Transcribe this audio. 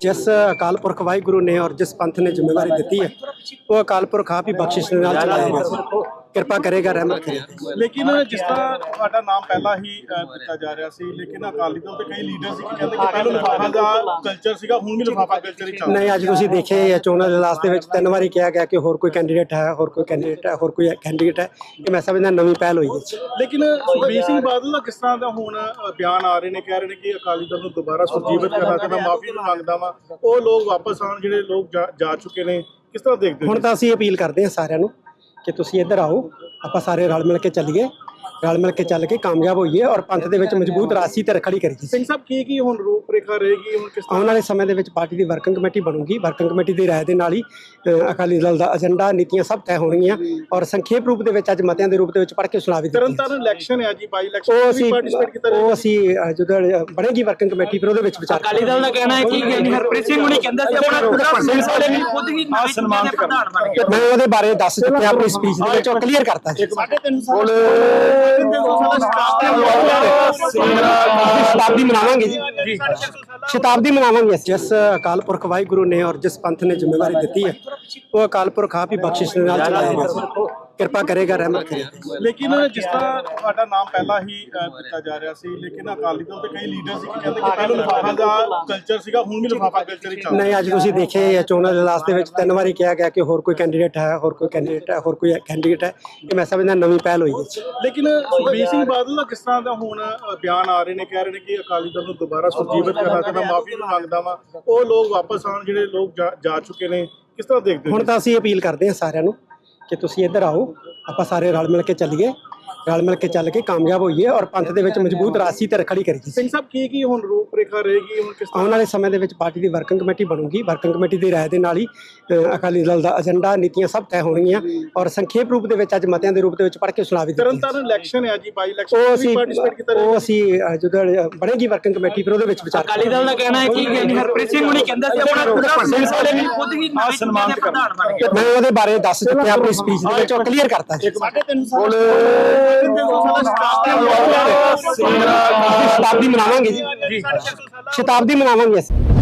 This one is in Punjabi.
ਜਿਸ ਅਕਾਲ ਪੁਰਖ ਵਾਹਿਗੁਰੂ ਨੇ ਔਰ ਜਿਸ ਪੰਥ ਨੇ ਜ਼ਿੰਮੇਵਾਰੀ ਦਿੱਤੀ ਹੈ, ਉਹ ਅਕਾਲ ਪੁਰਖ ਆਪ ਹੀ ਬਖਸ਼ਿਸ਼ ਦੇ ਨਾਲ ਚਲਾਏਗਾ ਕਿਰਪਾ ਕਰੇਗਾ ਰਹਿਮਤ ਕਰੇਗਾ। ਲੇਕਿਨ ਜਿਸ ਤਰ੍ਹਾਂ ਤੁਹਾਡਾ ਨਾਮ ਪਹਿਲਾਂ ਹੀ ਦਿੱਤਾ ਜਾ ਰਿਹਾ ਸੀ ਲੇਕਿਨ ਅਕਾਲੀ ਦਲ ਦੇ ਕਈ ਲੀਡਰ ਸੀ ਕਿ ਕਹਿੰਦੇ ਕਿ ਪਹਿਲਾਂ ਲਿਫਾਫਾ ਦਾ ਕਲਚਰ ਸੀਗਾ ਹੁਣ ਵੀ ਲਿਫਾਫਾ ਕਲਚਰ ਹੀ ਚੱਲਦਾ ਨਹੀਂ ਅੱਜ ਤੁਸੀਂ ਦੇਖਿਆ ਹੀ ਹੈ ਚੋਣਾਂ ਦੇ ਲਾਸਟ ਦੇ ਵਿੱਚ ਤਿੰਨ ਵਾਰੀ ਕਿਹਾ ਗਿਆ ਕਿ ਹੋਰ ਕੋਈ ਕੈਂਡੀਡੇਟ ਹੈ ਹੋਰ ਕੋਈ ਕੈਂਡੀਡੇਟ ਹੈ ਹੋਰ ਕੋਈ ਕੈਂਡੀਡੇਟ ਹੈ। ਇਹ ਮੈਂ ਸਮਝਦਾ ਨਵੀਂ ਪਹਿਲ ਹੋਈ ਹੈ। ਲੇਕਿਨ ਸੁਖਬੀਰ ਸਿੰਘ ਬਾਦਲ ਦਾ ਕਿਸ ਤਰ੍ਹਾਂ ਦਾ ਹੁਣ ਅ, ਬਿਆਨ ਆ ਰਹੇ ਨੇ ਕਹਿ ਰਹੇ ਨੇ ਕਿ ਅਕਾਲੀ ਦਲ ਨੂੰ ਦੁਬਾਰਾ ਸੁਰਜੀਵਤ ਕਰਨਾ ਤੇ ਮੈਂ ਮਾਫੀ ਮੰਗਦਾ ਵਾਂ। ਉਹ ਲੋਕ ਵਾਪਸ ਆਉਣ ਜਿਹੜੇ ਲੋਕ ਜਾ- ਜਾ ਚੁੱਕੇ ਨੇ ਕਿਸ ਤਰ੍ਹਾਂ ਦੇਖਦੇ ਹੋ ਹੁਣ ਤਾਂ ਅਸੀਂ ਅਪੀਲ ਕਰਦੇ ਹਾਂ ਸਾਰਿਆਂ ਨੂੰ ਕਿ ਤੁਸੀਂ ਇੱਧਰ ਆਓ ਆਪਾਂ ਸਾਰੇ ਰਲ ਮਿਲ ਕੇ ਚੱਲੀਏ। ਰਲ ਮਿਲ ਕੇ ਚੱਲ ਕੇ ਕਾਮਯਾਬ ਹੋਈਏ ਔਰ ਪੰਥ ਦੇ ਵਿੱਚ ਮਜ਼ਬੂਤ ਰਾਸੀ ਤੇ ਰਖੜੀ ਕਰੀਏ। ਸਿੰਘ ਸਾਹਿਬ ਕੀ ਕੀ ਹੁਣ ਰੂਪ ਰੇਖਾ ਰਹੇਗੀ? ਹੁਣ ਕਿਸ ਤਰ੍ਹਾਂ? ਆਉਣ ਵਾਲੇ ਸਮੇਂ ਦੇ ਵਿੱਚ ਪਾਰਟੀ ਦੀ ਵਰਕਿੰਗ ਕਮੇਟੀ ਬਣੂਗੀ। ਵਰਕਿੰਗ ਕਮੇਟੀ ਦੀ ਰਾਏ ਦੇ ਨਾਲ ਹੀ ਅਕਾਲੀ ਦਲ ਦਾ ਏਜੰਡਾ ਨੀਤੀਆਂ ਸਭ ਤੈਅ ਹੋਣਗੀਆਂ ਔਰ ਸੰਖੇਪ ਰੂਪ ਦੇ ਵਿੱਚ ਅੱਜ ਮਤਿਆਂ ਦੇ ਰੂਪ ਦੇ ਵਿੱਚ ਪੜ੍ਹ ਕੇ ਸੁਣਾ ਵੀ ਦਿੱਤੀ। ਤਰਨਤਾਰਨ ਇਲੈਕਸ਼ਨ ਹੈ ਜੀ ਬਾਈ ਉਹ ਇਲੈਕਸ਼ਨ ਅਸੀਂ ਪਾਰਟਿਸਿਪੇਟ ਕੀਤਾ ਉਹ ਅਸੀਂ ਜਦੋਂ ਬਣੇਗੀ ਵਰਕਿੰਗ ਕਮੇਟੀ ਫਿਰ ਉਹਦੇ ਵਿੱਚ ਵਿਚਾਰ ਅਕਾਲੀ ਦਲ ਦਾ ਕਹਿਣਾ ਹੈ ਕਿ ਗਿਆਨੀ ਹਰਪ੍ਰੀਤ ਸਿੰਘ ਹੁਣੀ ਕਹਿੰਦਾ ਸੀ ਆਪਣਾ ਪੂਰਾ ਸਿੰਘ ਸਾਹਿਬ ਨੇ ਖੁਦ ਹੀ ਨਵੇਂ ਸਨਮਾਨ ਦੇ ਪ੍ਰਧਾਨ ਬਣ ਗਏ ਮੈਂ ਉਹਦੇ ਬਾਰੇ ਦੱਸ ਚੁੱਕਿਆ ਆਪਣੀ ਸਪੀਚ ਦੇ ਵਿੱਚ ਉਹ ਕਲੀਅਰ ਕਰਤਾ ਜੀ। ਸ਼ਤਾਬਦੀ ਮਨਾਵਾਂਗੇ ਜੀ ਸ਼ਤਾਬਦੀ ਮਨਾਵਾਂਗੇ ਅਸੀਂ। ਜਿਸ ਅਕਾਲ ਪੁਰਖ ਵਾਹਿਗੁਰੂ ਨੇ ਔਰ ਜਿਸ ਪੰਥ ਨੇ ਜ਼ਿੰਮੇਵਾਰੀ ਦਿੱਤੀ ਹੈ ਉਹ ਅਕਾਲ ਪੁਰਖ ਆਪ ਹੀ ਬਖਸ਼ਿਸ਼ ਦੇ ਨਾਲ ਚਲਾਏਗਾ ਕਿਰਪਾ ਕਰੇਗਾ ਰਹਿਮਤ ਕਰੇਗਾ। ਲੇਕਿਨ ਜਿਸ ਤਰ੍ਹਾਂ ਤੁਹਾਡਾ ਨਾਮ ਪਹਿਲਾਂ ਹੀ ਦਿੱਤਾ ਜਾ ਰਿਹਾ ਸੀ ਲੇਕਿਨ ਅਕਾਲੀ ਦਲ ਦੇ ਕਈ ਲੀਡਰ ਸੀ ਕਿ ਕਹਿੰਦੇ ਕਿ ਪਹਿਲਾਂ ਲਿਫਾਫਾ ਦਾ ਕਲਚਰ ਸੀਗਾ ਹੁਣ ਵੀ ਲਿਫਾਫਾ ਕਲਚਰ ਹੀ ਚੱਲਦਾ ਨਹੀਂ ਅੱਜ ਤੁਸੀਂ ਹੈ ਚੋਣਾਂ ਦੇ ਲਾਸਟ ਦੇ ਵਿੱਚ ਤਿੰਨ ਵਾਰੀ ਕਿਹਾ ਗਿਆ ਕਿ ਹੋਰ ਕੋਈ ਕੈਂਡੀਡੇਟ ਹੈ ਹੋਰ ਕੋਈ ਕੈਂਡੀਡੇਟ ਹੈ ਹੋਰ ਕੋਈ ਕੈਂਡੀਡੇਟ ਹੈ ਇਹ ਮੈਂ ਸਮਝਦਾ ਨਵੀਂ ਪਹਿਲ ਹੋਈ ਹੈ। ਲੇਕਿਨ ਸੁਖਬੀਰ ਸਿੰਘ ਬਾਦਲ ਦਾ ਕਿਸ ਤਰ੍ਹਾਂ ਦਾ ਹੁਣ ਬਿਆਨ ਆ ਰਹੇ ਨੇ ਕਹਿ ਰਹੇ ਨੇ ਕਿ ਅਕਾਲੀ ਦਲ ਨੂੰ ਦੁਬਾਰਾ ਸੁਰਜੀਵਤ ਕਰਨਾ ਤੇ ਮੈਂ ਮਾਫੀ ਵੀ ਮੰਗਦਾ ਵਾਂ। ਉਹ ਲੋਕ ਵਾਪਸ ਆਉਣ ਜਿਹੜੇ ਲੋਕ ਜਾ- ਚੁੱਕੇ ਨੇ ਕਿਸ ਤਰ੍ਹਾਂ ਦੇਖਦੇ ਹੁਣ ਤਾਂ ਅਸੀਂ ਅਪੀਲ ਕਰਦੇ ਹਾਂ ਸਾਰਿਆਂ ਨੂੰ ਕਿ ਤੁਸੀਂ ਇੱਧਰ ਆਓ ਆਪਾਂ ਸਾਰੇ ਰਲ ਮਿਲ ਕੇ ਚੱਲੀਏ। ਰਲ ਮਿਲ ਕੇ ਚੱਲ ਕੇ ਕਾਮਯਾਬ ਹੋਈਏ ਔਰ ਪੰਥ ਦੇ ਵਿੱਚ ਮਜ਼ਬੂਤ ਰਾਸੀ ਤੇ ਰਖੜੀ ਕਰੀਏ ਸਿੰਘ ਸਾਹਿਬ ਕੀ ਕੀ ਹੁਣ ਰੂਪ ਰੇਖਾ ਰਹੇਗੀ? ਹੁਣ ਕਿਸ ਤਰ੍ਹਾਂ? ਆਉਣ ਵਾਲੇ ਸਮੇਂ ਦੇ ਵਿੱਚ ਪਾਰਟੀ ਦੀ ਵਰਕਿੰਗ ਕਮੇਟੀ ਬਣੂਗੀ। ਵਰਕਿੰਗ ਕਮੇਟੀ ਦੀ ਰਾਏ ਦੇ ਨਾਲ ਹੀ ਅਕਾਲੀ ਦਲ ਦਾ ਏਜੰਡਾ ਨੀਤੀਆਂ ਸਭ ਤੈਅ ਹੋਣਗੀਆਂ ਔਰ ਸੰਖੇਪ ਰੂਪ ਦੇ ਵਿੱਚ ਅੱਜ ਮਤਿਆਂ ਦੇ ਰੂਪ ਦੇ ਵਿੱਚ ਪੜ੍ਹ ਕੇ ਸੁਣਾ ਵੀ ਦਿੱਤੀ। ਤਰਨਤਾਰਨ ਇਲੈਕਸ਼ਨ ਹੈ ਜੀ ਬਾਈ ਉਹ ਇਲੈਕਸ਼ਨ ਅਸੀਂ ਪਾਰਟਿਸਿਪੇਟ ਕੀਤਾ ਉਹ ਅਸੀਂ ਜਦੋਂ ਬਣੇਗੀ ਵਰਕਿੰਗ ਕਮੇਟੀ ਫਿਰ ਉਹਦੇ ਵਿੱਚ ਵਿਚਾਰ ਅਕਾਲੀ ਦਲ ਦਾ ਕਹਿਣਾ ਹੈ ਕਿ ਹਰਪ੍ਰੀਤ ਸਿੰਘ ਹੁਣੀ ਕਹਿੰਦਾ ਸੀ ਆਪਣਾ ਪੂਰਾ ਸਿੰਘ ਸਾਹਿਬ ਨੇ ਖੁਦ ਹੀ ਨਵੇਂ ਸਨਮਾਨ ਦੇ ਪ੍ਰਧਾਨ ਬਣ ਮੈਂ ਉਹਦੇ ਬਾਰੇ ਦੱਸ ਚੁੱਕਿਆ ਆਪਣੀ ਸਪੀਚ ਦੇ ਵਿੱਚ ਉਹ ਕਲੀਅਰ ਕਰਤਾ ਜੀ। ਸ਼ਤਾਬਦੀ ਮਨਾਵਾਂਗੇ। ਜੀ। ਸ਼ਤਾਬਦੀ ਮਨਾਵਾਂਗੇ ਅਸੀਂ।